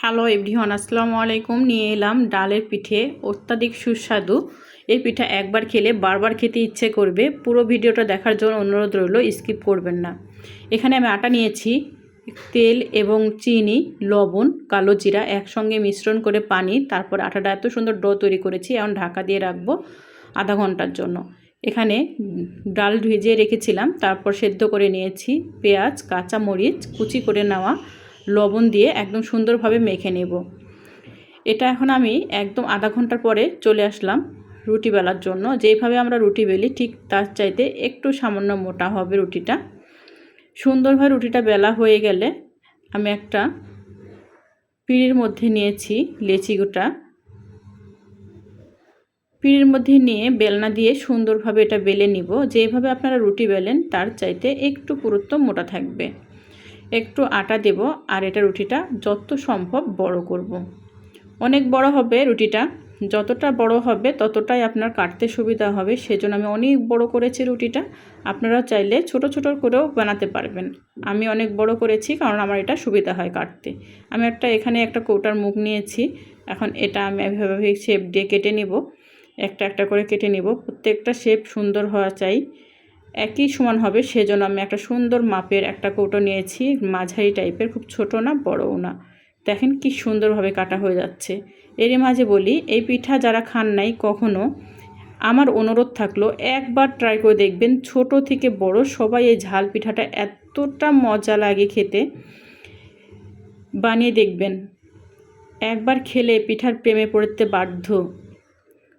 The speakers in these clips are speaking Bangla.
হ্যালো এভরিওয়ান, আসসালামু আলাইকুম। নিয়ে এলাম ডালের পিঠে অত্যাধিক সুস্বাদু। এই পিঠা একবার খেলে বারবার খেতে ইচ্ছে করবে। পুরো ভিডিওটা দেখার জন্য অনুরোধ রইল, স্কিপ করবেন না। এখানে আমি আটা নিয়েছি, তেল এবং চিনি, লবণ, কালো জিরা একসঙ্গে মিশ্রণ করে পানি, তারপর আটাটা এত সুন্দর ডো তৈরি করেছি, এখন ঢাকা দিয়ে রাখব আধা ঘণ্টার জন্য। এখানে ডাল ভিজিয়ে রেখেছিলাম, তারপর সেদ্ধ করে নিয়েছি পেঁয়াজ কাঁচা মরিচ কুচি করে নেওয়া লবণ দিয়ে একদম সুন্দরভাবে মেখে নেব। এটা এখন আমি একদম আধা ঘণ্টার পরে চলে আসলাম রুটি বেলার জন্য। যেইভাবে আমরা রুটি বেলি ঠিক তার চাইতে একটু সামান্য মোটা হবে রুটিটা। সুন্দরভাবে রুটিটা বেলা হয়ে গেলে আমি একটা পিঁড়ির মধ্যে নিয়েছি লেচি গোটা। পিঁড়ির মধ্যে নিয়ে বেলনা দিয়ে সুন্দরভাবে এটা বেলে নিব। যেভাবে আপনারা রুটি বেলেন তার চাইতে একটু পুরুত্ব মোটা থাকবে। একটু আটা দেব আর এটা রুটিটা যত সম্ভব বড় করব। অনেক বড় হবে রুটিটা। যতটা বড় হবে ততটাই আপনার কাটতে সুবিধা হবে। সেজন্য আমি অনেক বড় করেছি রুটিটা। আপনারা চাইলে ছোট ছোট করেও বানাতে পারবেন। আমি অনেক বড় করেছি কারণ আমার এটা সুবিধা হয় কাটতে। আমি একটা এখানে একটা কৌটার মুখ নিয়েছি। এখন এটা আমি এভাবে শেপ দিয়ে কেটে নিব। একটা একটা করে কেটে নিব। প্রত্যেকটা শেপ সুন্দর হওয়া চাই। একই সমান হবে, সেজন্য আমি একটা সুন্দর মাপের একটা কৌটো নিয়েছি, মাঝারি টাইপের, খুব ছোট না, বড়ও না। দেখেন কি সুন্দরভাবে কাটা হয়ে যাচ্ছে। এর মাঝে বলি, এই পিঠা যারা খান নাই কখনো, আমার অনুরোধ থাকল, একবার ট্রাই করে দেখবেন, ছোট থেকে বড় সবাই এই ঝাল পিঠাটা এতটা মজা লাগে খেতে। বানিয়ে দেখবেন। একবার খেলে পিঠার প্রেমে পড়তে বাধ্য।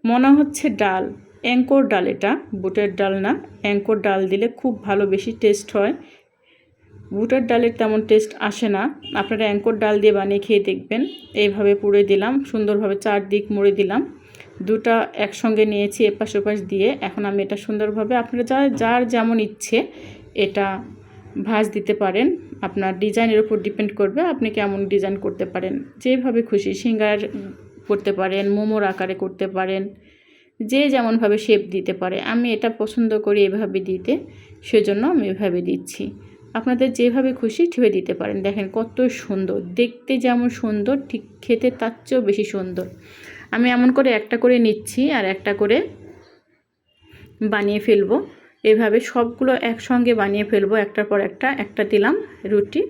মনে হচ্ছে ডাল। অ্যাঙ্কর ডাল এটা, বুটের ডাল না। অ্যাঙ্কর ডাল দিলে খুব ভালো বেশি টেস্ট হয়। বুটের ডালের তেমন টেস্ট আসে না। আপনারা অ্যাঙ্কর ডাল দিয়ে বানিয়ে খেয়ে দেখবেন। এইভাবে পুড়ে দিলাম, সুন্দরভাবে চারদিক মুড়ে দিলাম। দুটা একসঙ্গে নিয়েছি এপাশ ওপাশ দিয়ে। এখন আমি এটা সুন্দরভাবে আপনারা যা, যার যেমন ইচ্ছে এটা ভাজ দিতে পারেন। আপনার ডিজাইনের উপর ডিপেন্ড করবে আপনি কেমন ডিজাইন করতে পারেন। যেভাবে খুশি, সিঙ্গার করতে পারেন, মোমোর আকারে করতে পারেন। যে যেমনভাবে শেপ দিতে পারে, আমি এটা পছন্দ করি এভাবে দিতে, সেজন্য আমি এভাবে দিচ্ছি। আপনাদের যেভাবে খুশি ঠিকভাবে দিতে পারেন। দেখেন কত সুন্দর, দেখতে যেমন সুন্দর, ঠিক খেতে তার চেয়েও বেশি সুন্দর। আমি এমন করে একটা করে নিচ্ছি আর একটা করে বানিয়ে ফেলব। এভাবে সবগুলো একসঙ্গে বানিয়ে ফেলব, একটার পর একটা একটা দিলাম রুটি,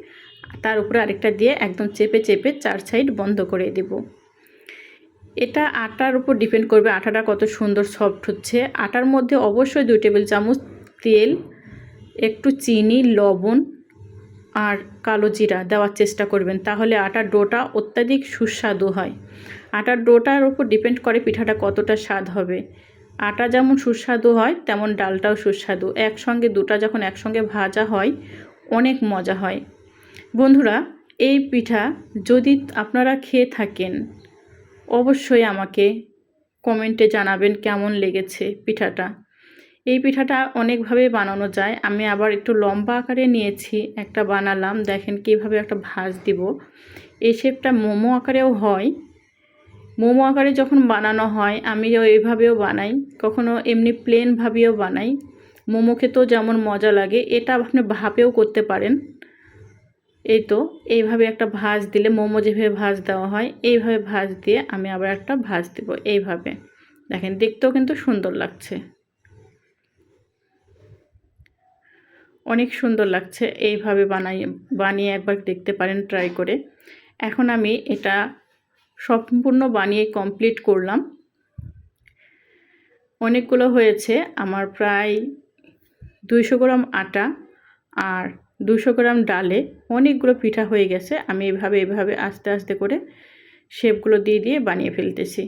তার উপরে আরেকটা দিয়ে একদম চেপে চেপে চার সাইড বন্ধ করে দেবো। এটা আটার উপর ডিপেন্ড করবে, আটাটা কত সুন্দর সফট হচ্ছে। আটার মধ্যে অবশ্যই দুই টেবিল চামচ তেল, একটু চিনি, লবণ আর কালো জিরা দেওয়ার চেষ্টা করবেন, তাহলে আটার ডোটা অত্যাধিক সুস্বাদু হয়। আটার ডোটার উপর ডিপেন্ড করে পিঠাটা কতটা স্বাদ হবে। আটা যেমন সুস্বাদু হয়, তেমন ডালটাও সুস্বাদু। একসঙ্গে দুটা যখন একসঙ্গে ভাজা হয়, অনেক মজা হয়। বন্ধুরা, এই পিঠা যদি আপনারা খেয়ে থাকেন অবশ্যই আমাকে কমেন্টে জানাবেন কেমন লেগেছে পিঠাটা। এই পিঠাটা অনেকভাবে বানানো যায়। আমি আবার একটু লম্বা আকারে নিয়েছি, একটা বানালাম। দেখেন কীভাবে একটা ভাজ দিব। এই শেপটা মোমো আকারেও হয়। মোমো আকারে যখন বানানো হয় আমি এইভাবেও বানাই। কখনো এমনি প্লেনভাবেও বানাই। মোমো খেতেও যেমন মজা লাগে, এটা আপনি ভাপেও করতে পারেন। এই তো, এইভাবে একটা ভাজ দিলে মোমো যেভাবে ভাজ দেওয়া হয়, এইভাবে ভাজ দিয়ে আমি আবার একটা ভাজ দেব, এইভাবে। দেখেন, দেখতেও কিন্তু সুন্দর লাগছে। অনেক সুন্দর লাগছে, এইভাবে বানাই, বানিয়ে একবার দেখতে পারেন ট্রাই করে। এখন আমি এটা সম্পূর্ণ বানিয়ে কমপ্লিট করলাম। অনেকগুলো হয়েছে, আমার প্রায় দুইশো গ্রাম আটা আর দুশো গ্রাম ডালে অনেকগুলো পিঠা হয়ে গেছে। আমি এভাবে এভাবে আস্তে আস্তে করে শেপগুলো দিয়ে দিয়ে বানিয়ে ফেলতেছি।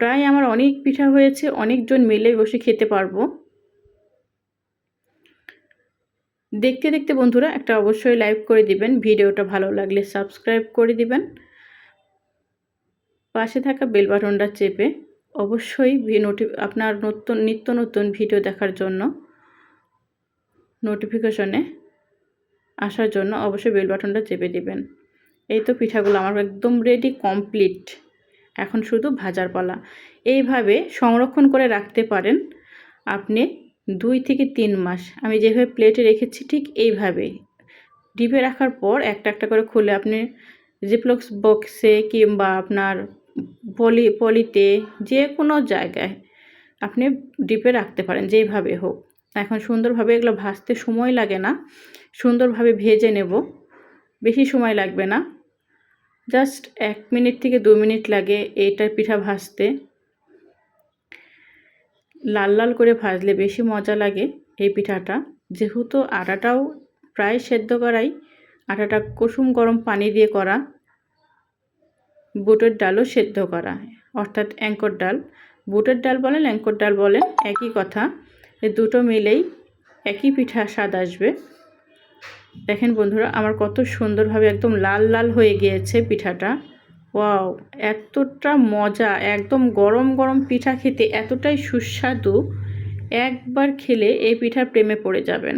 প্রায় আমার অনেক পিঠা হয়েছে, অনেকজন মিলে বসে খেতে পারব। দেখতে দেখতে বন্ধুরা একটা অবশ্যই লাইক করে দিবেন, ভিডিওটা ভালো লাগলে সাবস্ক্রাইব করে দিবেন। পাশে থাকা বেল বাটনটা চেপে অবশ্যই নোটি, আপনার নতুন, নিত্য নতুন ভিডিও দেখার জন্য নোটিফিকেশনে আসার জন্য অবশ্যই বেল বাটনটা চেপে দিবেন। এই তো পিঠাগুলো আমার একদম রেডি কমপ্লিট এখন শুধু ভাজার পালা। এইভাবে সংরক্ষণ করে রাখতে পারেন আপনি দুই থেকে তিন মাস। আমি যেভাবে প্লেটে রেখেছি ঠিক এইভাবে। ডিপে রাখার পর একটা একটা করে খুলে আপনি জিপলক্স বক্সে কিংবা আপনার পলি পলিতে যে কোনো জায়গায় আপনি ডিপে রাখতে পারেন যেইভাবে হোক। এখন সুন্দরভাবে এগুলো ভাজতে সময় লাগে না। সুন্দরভাবে ভেজে নেব। বেশি সময় লাগবে না। জাস্ট এক মিনিট থেকে দু মিনিট লাগে এইটার পিঠা ভাজতে। লাল লাল করে ভাজলে বেশি মজা লাগে এই পিঠাটা। যেহেতু আটাটাও প্রায় সেদ্ধ করাই, আটাটা কুসুম গরম পানি দিয়ে করা। বুটের ডালও সেদ্ধ করা, অর্থাৎ অ্যাঙ্কর ডাল। বুটের ডাল বলেন, অ্যাঙ্কর ডাল বলেন, একই কথা। এই দুটো মিলেই একই পিঠা স্বাদ আসবে। দেখেন বন্ধুরা, আমার কত সুন্দরভাবে একদম লাল লাল হয়ে গিয়েছে পিঠাটা। ওয়াও, এতটা মজা, একদম গরম গরম পিঠা খেতে এতটাই সুস্বাদু। একবার খেলে এই পিঠার প্রেমে পড়ে যাবেন।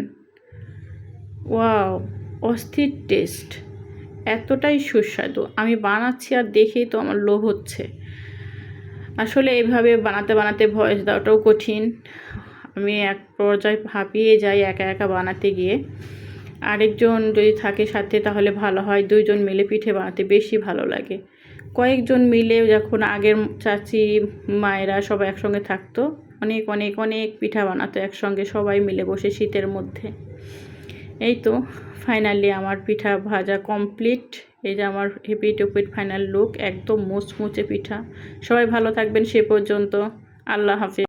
ওয়াও, অস্থির টেস্ট, এতটাই সুস্বাদু। আমি বানাচ্ছি আর দেখেই তো আমার লোভ হচ্ছে। আসলে এইভাবে বানাতে বানাতে ভয়েস দেওয়াটাও কঠিন। আমি এক পর্যায়ে হাঁপিয়ে যাই একা একা বানাতে গিয়ে। আরেকজন যদি থাকে সাথে তাহলে ভালো হয়, দুইজন মিলে পিঠে বানাতে বেশি ভালো লাগে। কয়েকজন মিলে যখন আগের চাচি, মায়েরা সবাই একসঙ্গে থাকতো, অনেক অনেক অনেক পিঠা বানাতো একসঙ্গে সবাই মিলে বসে শীতের মধ্যে। এই তো ফাইনালি আমার পিঠা ভাজা কমপ্লিট এই যে আমার হেপি টুপিট ফাইনাল লুক একদম মুচমুচে পিঠা। সবাই ভালো থাকবেন, সে পর্যন্ত। আল্লাহ হাফিজ।